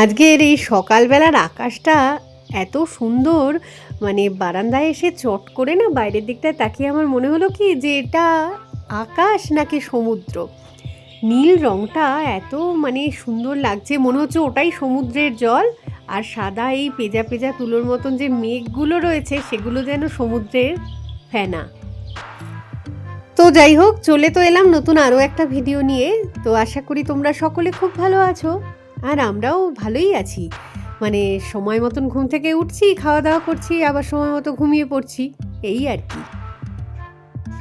আজকের এই সকালবেলার আকাশটা এত সুন্দর মানে বারান্দায় এসে চট করে না বাইরের দিকটায় তাকিয়ে আমার মনে হলো কি যে এটা আকাশ নাকি সমুদ্র? নীল রংটা এত মানে সুন্দর লাগছে, মনে হচ্ছে ওটাই সমুদ্রের জল, আর সাদা এই পেজা পেজা তুলোর মতন যে মেঘগুলো রয়েছে সেগুলো যেন সমুদ্রের ফেনা। তো যাই হোক, চলে তো এলাম নতুন আরও একটা ভিডিও নিয়ে। তো আশা করি তোমরা সকলে খুব ভালো আছো। আর আমরাও ভালোই আছি। মানে সময় মতন ঘুম থেকে উঠছি খাওয়া দাওয়া করছি, আবার সময় মতো ঘুমিয়ে পড়ছি, এই আর কি।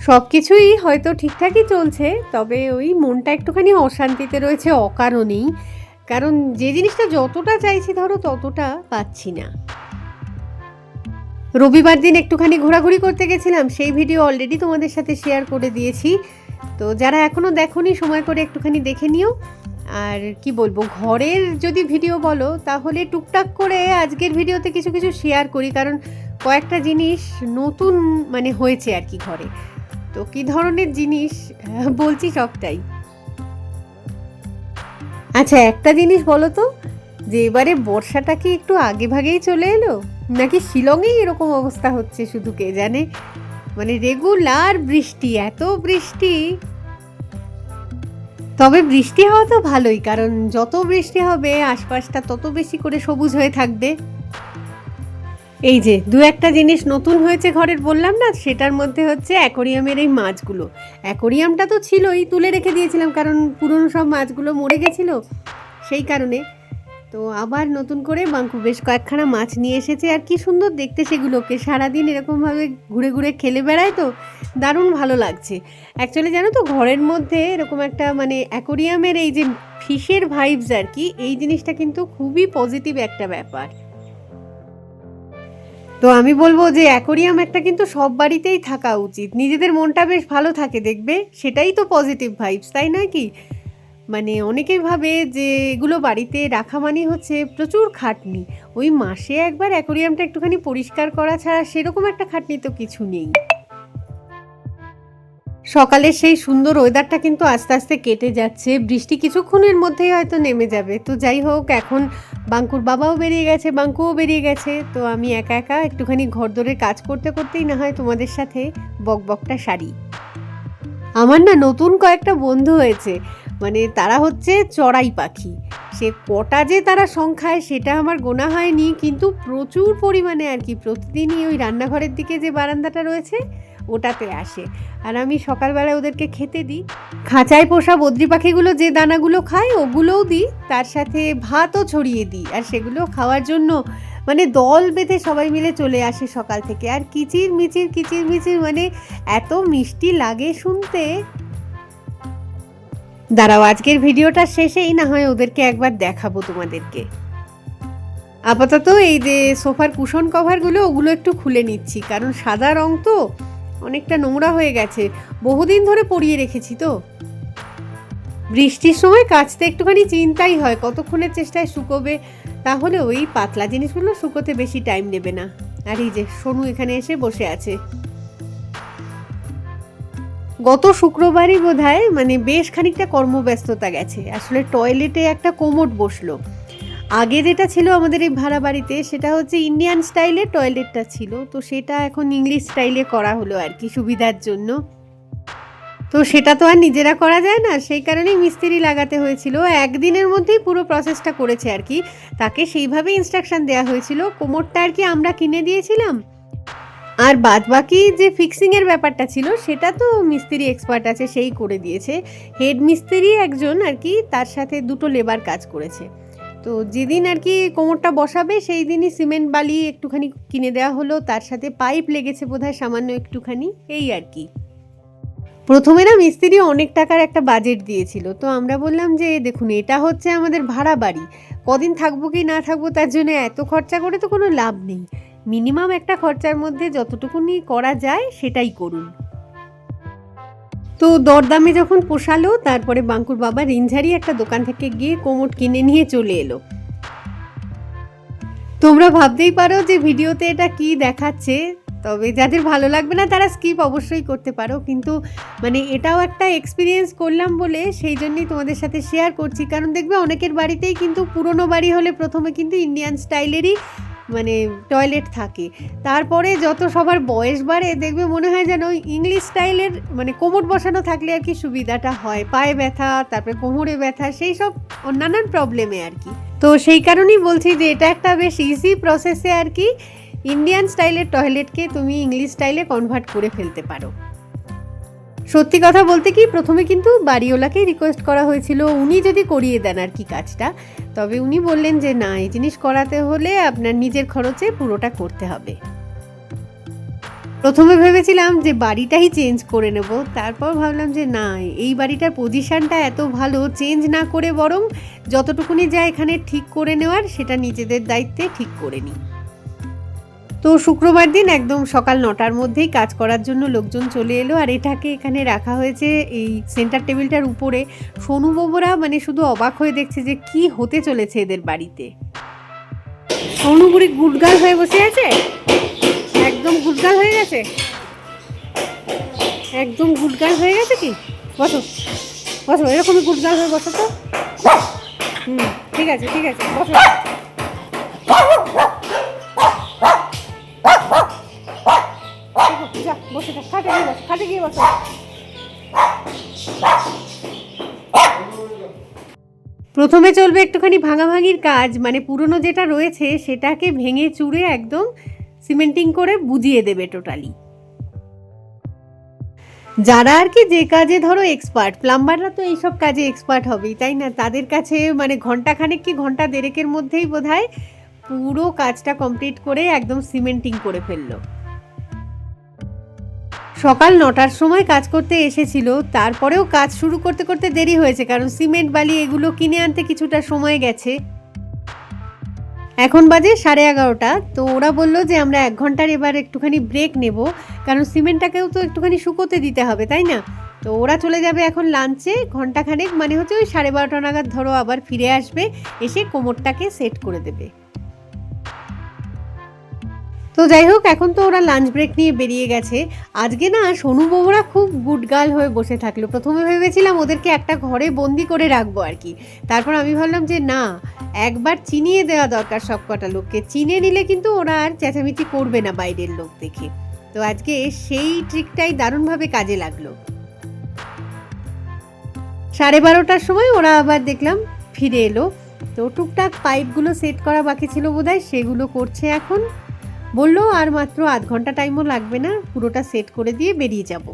সব কিছুই হয়তো ঠিকঠাকই চলছে, তবে ওই মনটা একটুখানি অশান্তিতে রয়েছে, অকারণেই। কারণ যে জিনিসটা যতটা চাইছি ধরো, ততটা পাচ্ছি না। রবিবার দিন একটুখানি ঘোরাঘুরি করতে গেছিলাম, সেই ভিডিও অলরেডি তোমাদের সাথে শেয়ার করে দিয়েছি। তো যারা এখনও দেখোনি, সময় করে একটুখানি দেখে নিও। আর কি বলব, ঘরের যদি ভিডিও বলো, তাহলে টুকটাক করে আজকের ভিডিওতে কিছু কিছু শেয়ার করি। কারণ কয়েকটা জিনিস নতুন মানে হয়েছে আর কি ঘরে। তো কি ধরনের জিনিস বলছি সবটাই। আচ্ছা একটা জিনিস বলো তো, যে এবারে বর্ষাটা কি একটু আগে ভাগেই চলে এলো? নাকি শিলংয়েই এরকম অবস্থা হচ্ছে শুধু কে জানে? মানে রেগুলার বৃষ্টি, এত বৃষ্টি। তবে বৃষ্টি হওয়া তো ভালোই, কারণ যত বৃষ্টি হবে, আশপাশটা তত বেশি করে সবুজ হয়ে থাকবে। এই যে, দু একটা জিনিস নতুন হয়েছে ঘরের বললাম না, সেটার মধ্যে হচ্ছে অ্যাকোরিয়ামের এই মাছগুলো। অ্যাকোরিয়ামটা তো ছিলই, তুলে রেখে দিয়েছিলাম, কারণ পুরনো সব মাছগুলো মরে গেছিল সেই কারণে। তো আবার নতুন করে বাঙ্কু বেশ কয়েকখানা মাছ নিয়ে এসেছে, আর কি সুন্দর দেখতে সেগুলোকে। সারাদিন এরকমভাবে ঘুরে ঘুরে খেলে বেড়ায় তো দারুণ ভালো লাগছে। অ্যাকচুয়ালি জানো তো, ঘরের মধ্যে এরকম একটা মানে অ্যাকোরিয়ামের এই যে ফিশের ভাইবস আর কি, এই জিনিসটা কিন্তু খুবই পজিটিভ একটা ব্যাপার। তো আমি বলব যে অ্যাকোরিয়াম একটা কিন্তু সব বাড়িতেই থাকা উচিত। নিজেদের মনটা বেশ ভালো থাকে দেখবে, সেটাই তো পজিটিভ ভাইবস তাই না কি? মানে অনেকেই ভাবে যে এগুলো বাড়িতে রাখা মানে হচ্ছে প্রচুর খাটনি। ওই মাসে একবার অ্যাকোরিয়ামটা একটুখানি পরিষ্কার করা ছাড়া সেরকম একটা খাটনি তো কিছু নেই। সকালের সেই সুন্দর ওয়েদারটা কিন্তু আস্তে আস্তে কেটে যাচ্ছে। বৃষ্টি কিছুক্ষণের মধ্যেই হয়তো নেমে যাবে। তো যাই হোক, এখন বাঙ্কুর বাবাও বেরিয়ে গেছে, বাঙ্কুও বেরিয়ে গেছে। তো আমি একা একা একটুখানি ঘর দরে কাজ করতে করতেই না হয় তোমাদের সাথে বকবকটা সারি। আমার না নতুন কয়েকটা বন্ধু হয়েছে। মানে তারা হচ্ছে চড়াই পাখি। সে কটা যে তারা সংখ্যায়, সেটা আমার গোনা হয়নি। কিন্তু প্রচুর পরিমাণে আর কি। প্রতিদিনই ওই রান্নাঘরের দিকে যে বারান্দাটা রয়েছে ওটাতে আসে। আর আমি সকালবেলায় ওদেরকে খেতে দিই। খাঁচায় পোষা বদ্রি পাখিগুলো যে দানাগুলো খায়, ওগুলোও দিই। তার সাথে ভাতও ছড়িয়ে দিই। আর সেগুলো খাওয়ার জন্য মানে দল বেঁধে সবাই মিলে চলে আসে সকাল থেকে। আর কিচির মিচির কিচির মিচির মানে এত মিষ্টি লাগে শুনতে। দাঁড়াও, আজকের ভিডিওটা শেষেই না হয় ওদেরকে একবার দেখাবো তোমাদেরকে। আপাতত এই যে সোফার কুশন কভারগুলো, ওগুলো একটু খুলে নিচ্ছি। কারণ সাদা রং তো। অনেকটা নোংরা হয়ে গেছে। বহুদিন ধরে পরিয়ে রেখেছি তো। বৃষ্টির সময় কাচতে একটুখানি চিন্তাই হয়, কতক্ষণের চেষ্টায় শুকোবে? তাহলে ওই পাতলা জিনিসগুলো শুকোতে বেশি টাইম নেবে না। আর এই যে সোনু এখানে এসে বসে আছে। গত শুক্রবারই বোধ মানে বেশ খানিকটা কর্মব্যস্ততা গেছে। আসলে টয়লেটে একটা কোমোট বসল। আগে যেটা ছিল আমাদের এই ভাড়া বাড়িতে, সেটা হচ্ছে ইন্ডিয়ান স্টাইলে টয়লেটটা ছিল। তো সেটা এখন ইংলিশ স্টাইলে করা হলো আর কি সুবিধার জন্য। তো সেটা তো আর নিজেরা করা যায় না, সেই কারণেই মিস্ত্রি লাগাতে হয়েছিল। একদিনের মধ্যেই পুরো প্রসেসটা করেছে আর কি। তাকে সেইভাবে ইনস্ট্রাকশন দেওয়া হয়েছিল। কোমরটা আর কি আমরা কিনে দিয়েছিলাম। আর বাদ বাকি যে ফিক্সিংয়ের ব্যাপারটা ছিল, সেটা তো মিস্ত্রি এক্সপার্ট আছে, সেই করে দিয়েছে। হেড মিস্ত্রি একজন আর কি, তার সাথে দুটো লেবার কাজ করেছে। তো যেদিন আর কি কোমরটা বসাবে, সেই দিনই সিমেন্ট বালি একটুখানি কিনে দেওয়া হলো। তার সাথে পাইপ লেগেছে বোধহয় সামান্য একটুখানি, এই আর কি। প্রথমে না মিস্ত্রি অনেক টাকার একটা বাজেট দিয়েছিল। তো আমরা বললাম যে, দেখুন, এটা হচ্ছে আমাদের ভাড়া বাড়ি। কদিন থাকব কি না থাকব তার জন্য এত খরচা করে তো কোনো লাভ নেই। মিনিমাম একটা খরচার মধ্যে যতটুকুনি করা যায় সেটাই করুন। তো দরদামে যখন পোষালো, তারপরে বাঙ্কুর বাবা রিনঝারি একটা দোকান থেকে গিয়ে কোমট কিনে নিয়ে চলে এলো। তোমরা ভাবতেই পারো যে ভিডিওতে এটা কি দেখাচ্ছে, তবে যাদের ভালো লাগবে না তারা স্কিপ অবশ্যই করতে পারো। কিন্তু মানে এটাও একটা এক্সপিরিয়েন্স করলাম বলে সেই জন্যই তোমাদের সাথে শেয়ার করছি। কারণ দেখবে অনেকের বাড়িতেই কিন্তু পুরনো বাড়ি হলে প্রথমে কিন্তু ইন্ডিয়ান স্টাইলেরই মানে টয়লেট থাকে। তারপরে যত সবার বয়স বাড়ে, দেখবে মনে হয় যেন ওই ইংলিশ স্টাইলের মানে কোমর বসানো থাকলে আর কি সুবিধাটা হয়। পায়ে ব্যথা, তারপরে কোমরে ব্যথা, সেই সব নানান প্রবলেমে আর কি। তো সেই কারণেই বলছি যে এটা একটা বেশ ইজি প্রসেসে আর কি ইন্ডিয়ান স্টাইলের টয়লেটকে তুমি ইংলিশ স্টাইলে কনভার্ট করে ফেলতে পারো। সত্যি কথা বলতে কি, প্রথমে কিন্তু বাড়িওয়ালাকেই রিকোয়েস্ট করা হয়েছিল, উনি যদি করিয়ে দেন আর কি কাজটা। তবে উনি বললেন যে, না, এই জিনিস করাতে হলে আপনার নিজের খরচে পুরোটা করতে হবে। প্রথমে ভেবেছিলাম যে, বাড়িটাই চেঞ্জ করে নেব। তারপর ভাবলাম যে, না, এই বাড়িটার পজিশানটা এত ভালো চেঞ্জ না করে বরং যতটুকুনি যা এখানে ঠিক করে নেওয়ার, সেটা নিজেদের দায়িত্বে ঠিক করে নিই। তো শুক্রবার দিন একদম সকাল নটার মধ্যেই কাজ করার জন্য লোকজন চলে এলো আর এটাকে এখানে রাখা হয়েছে এই সেন্টার টেবিলটার উপরে। সোনু বাবুরা মানে শুধু অবাক হয়ে দেখছে যে কি হতে চলেছে এদের বাড়িতে। সোনু বুড়ি গুটগাল হয়ে বসে আছে? একদম গুটগাল হয়ে গেছে? একদম গুটগাল হয়ে গেছে কি? বসো বসো, এরকমই গুটগাল হয়ে বসো তো। হুম, ঠিক আছে ঠিক আছে, বসো। প্রথমে চলবে একটুখানি ভাঙাভাঙির কাজ মানে পুরনো যেটা রয়েছে সেটাকে ভেঙে চুড়ে একদম সিমেন্টিং করে বুঝিয়ে দেবে টোটালি যারা আর কি যে কাজে ধরো এক্সপার্ট প্লাম্বাররা তো এইসব কাজে এক্সপার্ট হবেই, তাই না? তাদের কাছে মানে ঘণ্টা খানেক কি ঘণ্টা দেড়েকের মধ্যেই বোধহয় পুরো কাজটা কমপ্লিট করে একদম সিমেন্টিং করে ফেলল। সকাল নটার সময় কাজ করতে এসেছিল, তারপরেও কাজ শুরু করতে করতে দেরি হয়েছে, কারণ সিমেন্ট, বালি এগুলো কিনে আনতে কিছুটা সময় গেছে। এখন বাজে সাড়ে এগারোটা, তো ওরা বলল যে আমরা এক ঘণ্টার এবার একটুখানি ব্রেক নেব, কারণ সিমেন্টটাকেও তো একটুখানি শুকোতে দিতে হবে, তাই না? তো ওরা চলে যাবে এখন লাঞ্চে ঘন্টাখানেক মানে হচ্ছে ওই সাড়ে বারোটা নাগাদ ধরো আবার ফিরে আসবে, এসে কোমরটাকে সেট করে দেবে। তো যাই হোক, এখন তো ওরা লাঞ্চ ব্রেক নিয়ে বেরিয়ে গেছে। আজকে না সোনু বাবুরা খুব গুড গার্ল হয়ে বসে থাকল। প্রথমে ভেবেছিলাম ওদেরকে একটা ঘরে বন্দি করে রাখব আর কি। তারপর আমি ভাবলাম যে না, একবার চিনিয়ে দেওয়া দরকার সব কটা লোককে। চিনে নিলে কিন্তু ওরা আর চেঁচামেচি করবে না বাইরের লোক দেখে। তো আজকে সেই ট্রিকটাই দারুণভাবে কাজে লাগল। সাড়ে বারোটার সময় ওরা আবার দেখলাম ফিরে এলো। তো টুকটাক পাইপগুলো সেট করা বাকি ছিল বোধহয়, সেগুলো করছে এখন। বলল আর মাত্র আধ ঘণ্টা টাইমও লাগবে না পুরোটা সেট করে দিয়ে বেরিয়ে যাব।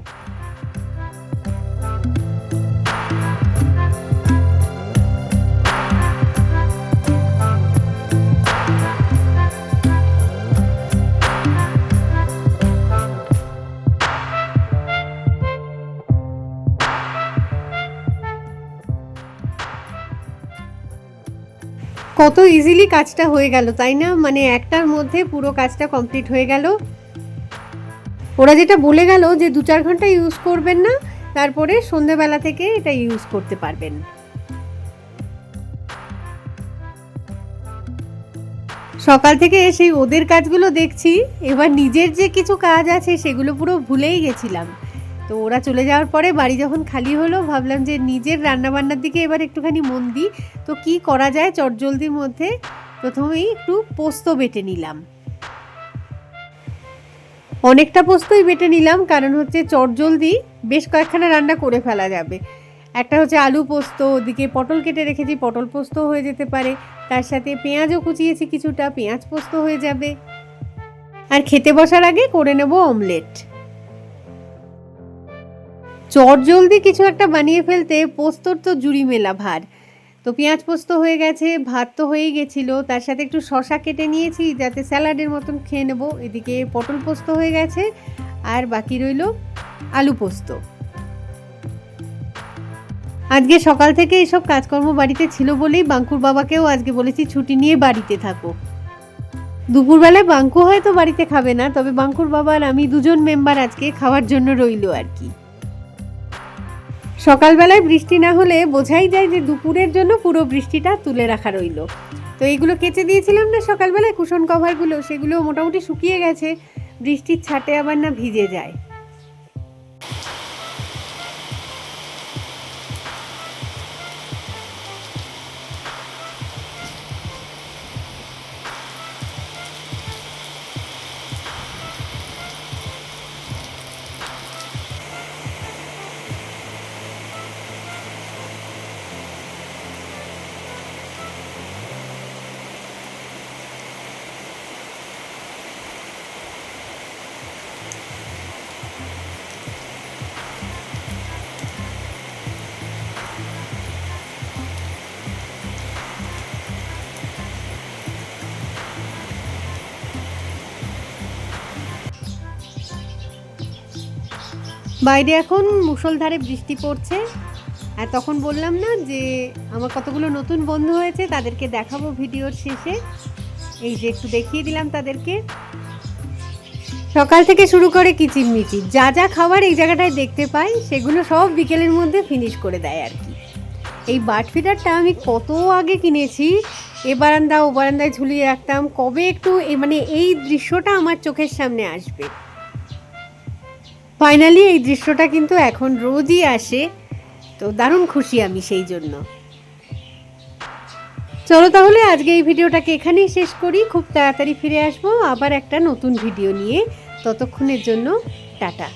কত ইজিলি কাজটা হয়ে গেল, তাই না? মানে একটার মধ্যে পুরো কাজটা কমপ্লিট হয়ে গেল। ওরা যেটা বলে গেল যে দু চার ঘণ্টা ইউজ করবেন না, তারপরে সন্ধেবেলা থেকে এটা ইউজ করতে পারবেন। সকাল থেকে সেই ওদের কাজগুলো দেখছি, এবার নিজের যে কিছু কাজ আছে সেগুলো পুরো ভুলেই গেছিলাম। তো ওরা চলে যাওয়ার পরে বাড়ি যখন খালি হলো, ভাবলাম যে নিজের রান্নাবান্নার দিকে এবার একটুখানি মন দিই। তো কি করা যায় চটজলদির মধ্যে? প্রথমেই একটু পোস্ত বেটে নিলাম। অনেকটা পোস্তই বেটে নিলাম, কারণ হচ্ছে চটজলদি বেশ কয়েকখানা রান্না করে ফেলা যাবে। একটা হচ্ছে আলু পোস্ত, ওদিকে পটল কেটে রেখেছি, পটল পোস্ত হয়ে যেতে পারে। তার সাথে পেঁয়াজও কুচিয়েছি কিছুটা, পেঁয়াজ পোস্ত হয়ে যাবে। আর খেতে বসার আগে করে নেব অমলেট। চট জলদি কিছু একটা বানিয়ে ফেলতে পোস্তর তো জুড়ি মেলা ভার। তো পেঁয়াজ পোস্ত হয়ে গেছে, ভাত তো হয়েই গেছিল। তার সাথে একটু শশা কেটে নিয়েছি, যাতে স্যালাডের মতন খেয়ে নেব। এদিকে পটল পোস্ত হয়ে গেছে, আর বাকি রইল আলু পোস্ত। আজকে সকাল থেকে এসব কাজকর্ম বাড়িতে ছিল বলেই বাঙ্কুর বাবাকেও আজকে বলেছি ছুটি নিয়ে বাড়িতে থাকো। দুপুরবেলায় বাঙ্কু হয়তো বাড়িতে খাবে না, তবে বাঙ্কুর বাবা আর আমি দুজন মেম্বার আজকে খাওয়ার জন্য রইল আর কি। সকালবেলায় বৃষ্টি না হলে বোঝাই যায় যে দুপুরের জন্য পুরো বৃষ্টিটা তুলে রাখা রইল। তো এইগুলো কেচে দিয়েছিলাম না সকালবেলায় কুশন কভারগুলো, সেগুলো মোটামুটি শুকিয়ে গেছে, বৃষ্টির ছাটে আবার না ভিজে যায়। বাইরে এখন মুষলধারে বৃষ্টি পড়ছে। আর তখন বললাম না যে, আমার কতগুলো নতুন বন্ধু হয়েছে, তাদেরকে দেখাবো ভিডিওর শেষে। এই যে একটু দেখিয়ে দিলাম তাদেরকে। সকাল থেকে শুরু করে কিচিরমিচির যা যা খাবার এই জায়গাটায় দেখতে পাই, সেগুলো সব বিকেলের মধ্যে ফিনিশ করে দেয় আর কি। এই বার্ড ফিডারটা আমি কত আগে কিনেছি, এ বারান্দা ও বারান্দায় ঝুলিয়ে রাখতাম, কবে একটু মানে এই দৃশ্যটা আমার চোখের সামনে আসবে। ফাইনালি এই দৃশ্যটা কিন্তু এখন রোজই আসে। তো দারুণ খুশি আমি সেই জন্য। চলো তাহলে আজকে এই ভিডিওটাকে এখানেই শেষ করি। খুব তাড়াতাড়ি ফিরে আসব আবার একটা নতুন ভিডিও নিয়ে। ততক্ষণের জন্য, টাটা।